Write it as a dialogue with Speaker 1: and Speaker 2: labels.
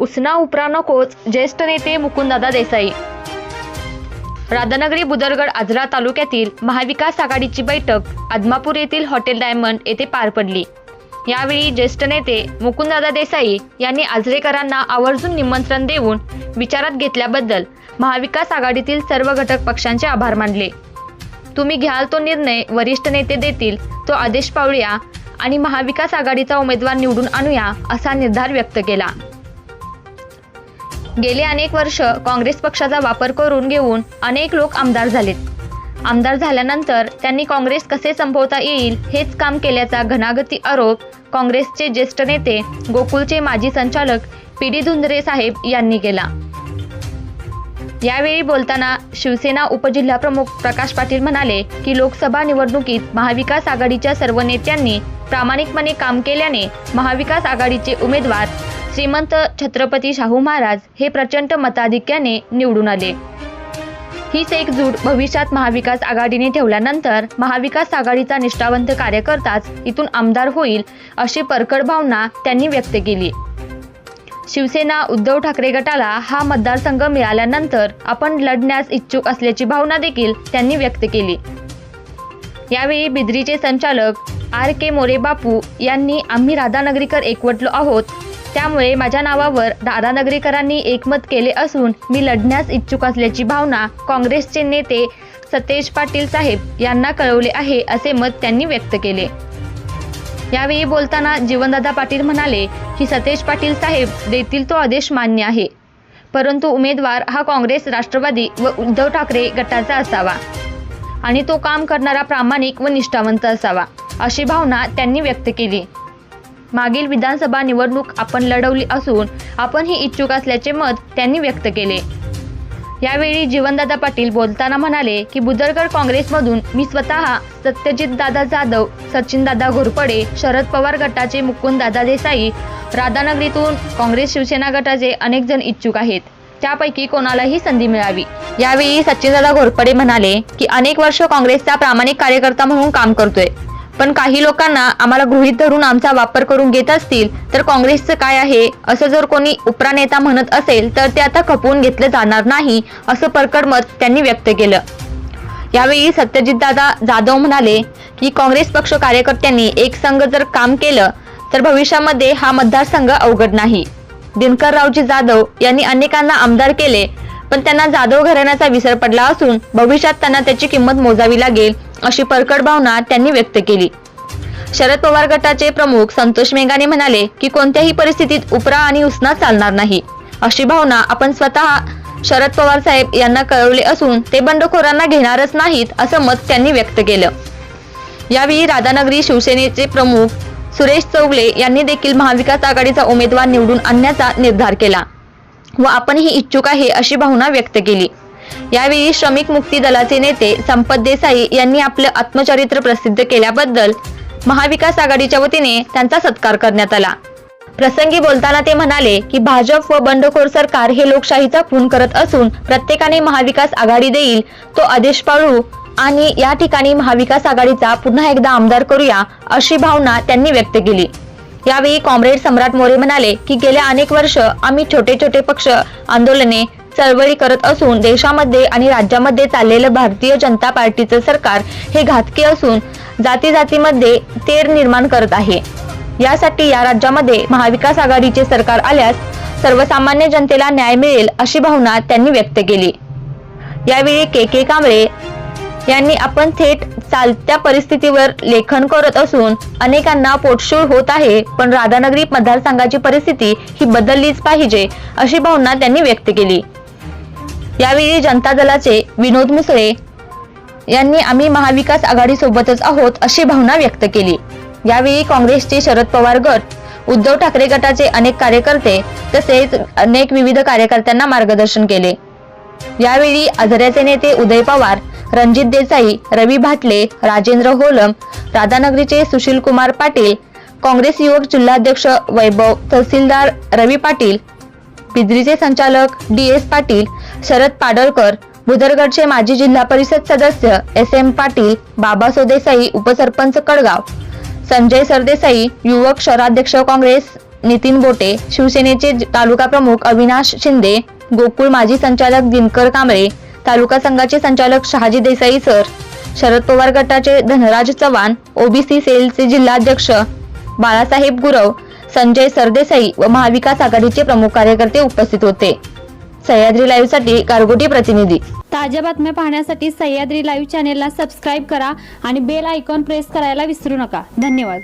Speaker 1: उसना उपरा नकोच ज्येष्ठ नेते मुकुंददादा देसाई. राधानगरी बुदरगड आजरा तालुक्यातील महाविकास आघाडीची बैठक आदमापूर येथील हॉटेल डायमंड येथे पार पडली. यावेळी ज्येष्ठ नेते मुकुंददादा देसाई यांनी आजरेकरांना आवर्जून निमंत्रण देऊन विचारात घेतल्याबद्दल महाविकास आघाडीतील सर्व घटक पक्षांचे आभार मानले. तुम्ही घ्याल तो निर्णय वरिष्ठ नेते देतील तो आदेश पाळूया आणि महाविकास आघाडीचा उमेदवार निवडून आणूया असा निर्धार व्यक्त केला. गेले अनेक वर्ष काँग्रेस पक्षाचा वापर करून घेऊन अनेक लोक आमदार झालेत. आमदार झाल्यानंतर त्यांनी काँग्रेस कसे संपवता येईल हेच काम केल्याचा घनागती आरोप काँग्रेसचे ज्येष्ठ नेते गोकुळचे माजी संचालक पी डी धुंदरे साहेब यांनी केला. यावेळी बोलताना शिवसेना उपजिल्हाप्रमुख प्रकाश पाटील म्हणाले की लोकसभा निवडणुकीत महाविकास आघाडीच्या सर्व नेत्यांनी प्रामाणिकपणे काम केल्याने महाविकास आघाडीचे उमेदवार श्रीमंत छत्रपती शाहू महाराज हे प्रचंड मताधिक्याने निवडून आले. हीच एकजूट भविष्यात महाविकास आघाडीने ठेवल्यानंतर महाविकास आघाडीचा निष्ठावंत कार्यकर्ताच इथून आमदार होईल अशी परखड भावना त्यांनी व्यक्त केली. शिवसेना उद्धव ठाकरे गटाला हा मतदारसंघ मिळाल्यानंतर आपण लढण्यास इच्छुक असल्याची भावना देखील त्यांनी व्यक्त केली. यावेळी बिद्रीचे संचालक आर के मोरे बापू यांनी आम्ही राधानगरीकर एकवटलो आहोत. त्यामुळे माझ्या नावावर दादानगरीकरांनी एकमत केले असून मी लढण्यास इच्छुक असल्याची भावना काँग्रेसचे नेते सतेज पाटील साहेब यांना कळवले आहे असे मत त्यांनी व्यक्त केले. यावेळी बोलताना जीवनदादा पाटील म्हणाले की सतेज पाटील साहेब देतील तो आदेश मान्य आहे परंतु उमेदवार हा काँग्रेस राष्ट्रवादी व उद्धव ठाकरे गटाचा असावा आणि तो काम करणारा प्रामाणिक व निष्ठावंत असावा अशी भावना त्यांनी व्यक्त केली. मागील विधानसभा निवडणूक आपण लढवली असून आपण ही इच्छुक असल्याचे मत त्यांनी व्यक्त केले. यावेळी जीवनदादा पाटील बोलताना म्हणाले की बुजरगड काँग्रेसमधून मी स्वतः सत्यजित दादा जाधव सचिनदादा घोरपडे शरद पवार गटाचे मुकुंददादा देसाई राधानगरीतून काँग्रेस शिवसेना गटाचे अनेक जण इच्छुक आहेत. त्यापैकी कोणालाही संधी मिळावी. यावेळी सचिनदादा घोरपडे म्हणाले की अनेक वर्ष काँग्रेसचा प्रामाणिक कार्यकर्ता म्हणून काम करतोय. पण काही लोकांना आम्हाला गृहीत धरून आमचा वापर करून घेत असतील तर काँग्रेसचं काय आहे? असं जर कोणी उपरानेता म्हणत असेल तर ते आता खपवून घेतलं जाणार नाही असं परकड मत त्यांनी व्यक्त केलं. यावेळी सत्यजितदादा जाधव म्हणाले की काँग्रेस पक्ष कार्यकर्त्यांनी एक संघ जर काम केलं तर भविष्यामध्ये हा मतदारसंघ अवघड नाही. दिनकररावजी जाधव यांनी अनेकांना आमदार केले पण त्यांना जाधव घराण्याचा विसर पडला असून भविष्यात त्यांना त्याची किंमत मोजावी लागेल अशी परकड भावना त्यांनी व्यक्त केली. शरद पवार गटाचे प्रमुख संतोष मेघाने म्हणाले की कोणत्याही परिस्थितीत उपरा आणि उसना चालणार नाही. अशी भावना आपण स्वतः शरद पवार साहेब यांना कळवले असून ते बंडखोरांना घेणारच नाहीत असं मत त्यांनी व्यक्त केलं. यावेळी राधानगरी शिवसेनेचे प्रमुख सुरेश चौगले यांनी देखील महाविकास आघाडीचा उमेदवार निवडून आणण्याचा निर्धार केला व आपणही इच्छुक आहे अशी भावना व्यक्त केली. यावेळी श्रमिक मुक्ती दलाचे नेते संपत देसाई यांनी आपलं आत्मचरित्र प्रसिद्ध केल्याबद्दल महाविकास आघाडीच्या वतीने त्यांचा सत्कार करण्यात आला. प्रसंगी बोलताना ते म्हणाले की भाजप व बंडखोर सरकार हे लोकशाहीचा खून करत असून प्रत्येकाने महाविकास आघाडी देईल तो आदेश पाळू आणि या ठिकाणी महाविकास आघाडीचा पुन्हा एकदा आमदार करूया अशी भावना त्यांनी व्यक्त केली. यावेळी कॉम्रेड सम्राट मोरे म्हणाले की गेल्या अनेक वर्ष आम्ही छोटे छोटे पक्ष आंदोलने चळवळी करत असून देशामध्ये आणि राज्यामध्ये चाललेलं भारतीय जनता पार्टीचं सरकार हे घातकी असून जाती जातीमध्ये तेर निर्माण करत आहे. यासाठी या राज्यामध्ये महाविकास आघाडीचे सरकार आल्यास सर्वसामान्य जनतेला न्याय मिळेल अशी भावना त्यांनी व्यक्त केली. यावेळी के के कांबळे यांनी आपण थेट चालत्या परिस्थितीवर लेखन करत असून अनेकांना पोटशूळ होत आहे पण राधानगरी मतदारसंघाची परिस्थिती ही बदललीच पाहिजे अशी भावना त्यांनी व्यक्त केली. यावेळी जनता दलाचे विनोद मुसळे यांनी आम्ही महाविकास आघाडी सोबतच आहोत अशी भावना व्यक्त केली. यावेळी काँग्रेसचे शरद पवार गट उद्धव ठाकरे गटाचे अनेक कार्यकर्ते तसेच अनेक विविध कार्यकर्त्यांना मार्गदर्शन केले. यावेळी आझऱ्याचे नेते उदय पवार रणजित देसाई रवी भाटले राजेंद्र होलम राधानगरीचे सुशील कुमार पाटील काँग्रेस युवक जिल्हाध्यक्ष वैभव तहसीलदार रवी पाटील बिद्रीचे संचालक डी एस पाटील शरद पाडळकर भुदरगडचे माजी जिल्हा परिषद सदस्य एस एम पाटील बाबासो देसाई उपसरपंच कडगाव संजय सरदेसाई युवक शहराध्यक्ष काँग्रेस. नितीन बोटे शिवसेनेचे तालुका प्रमुख अविनाश शिंदे. गोकुळ माजी संचालक दिनकर कांबळे. तालुका संघाचे संचालक शहाजी देसाई सर. शरद पवार गटाचे धनराज चव्हाण. ओबीसी सेलचे जिल्हाध्यक्ष बाळासाहेब गुरव. संजय सरदेसाई व महाविकास आघाडीचे प्रमुख कार्यकर्ते उपस्थित होते. सह्याद्री लाईव्हसाठी गारगोटी प्रतिनिधी.
Speaker 2: ताज्या बातम्या पाहण्यासाठी सह्याद्री लाईव्ह चॅनेलला सबस्क्राईब करा आणि बेल आयकॉन प्रेस करायला विसरू नका. धन्यवाद.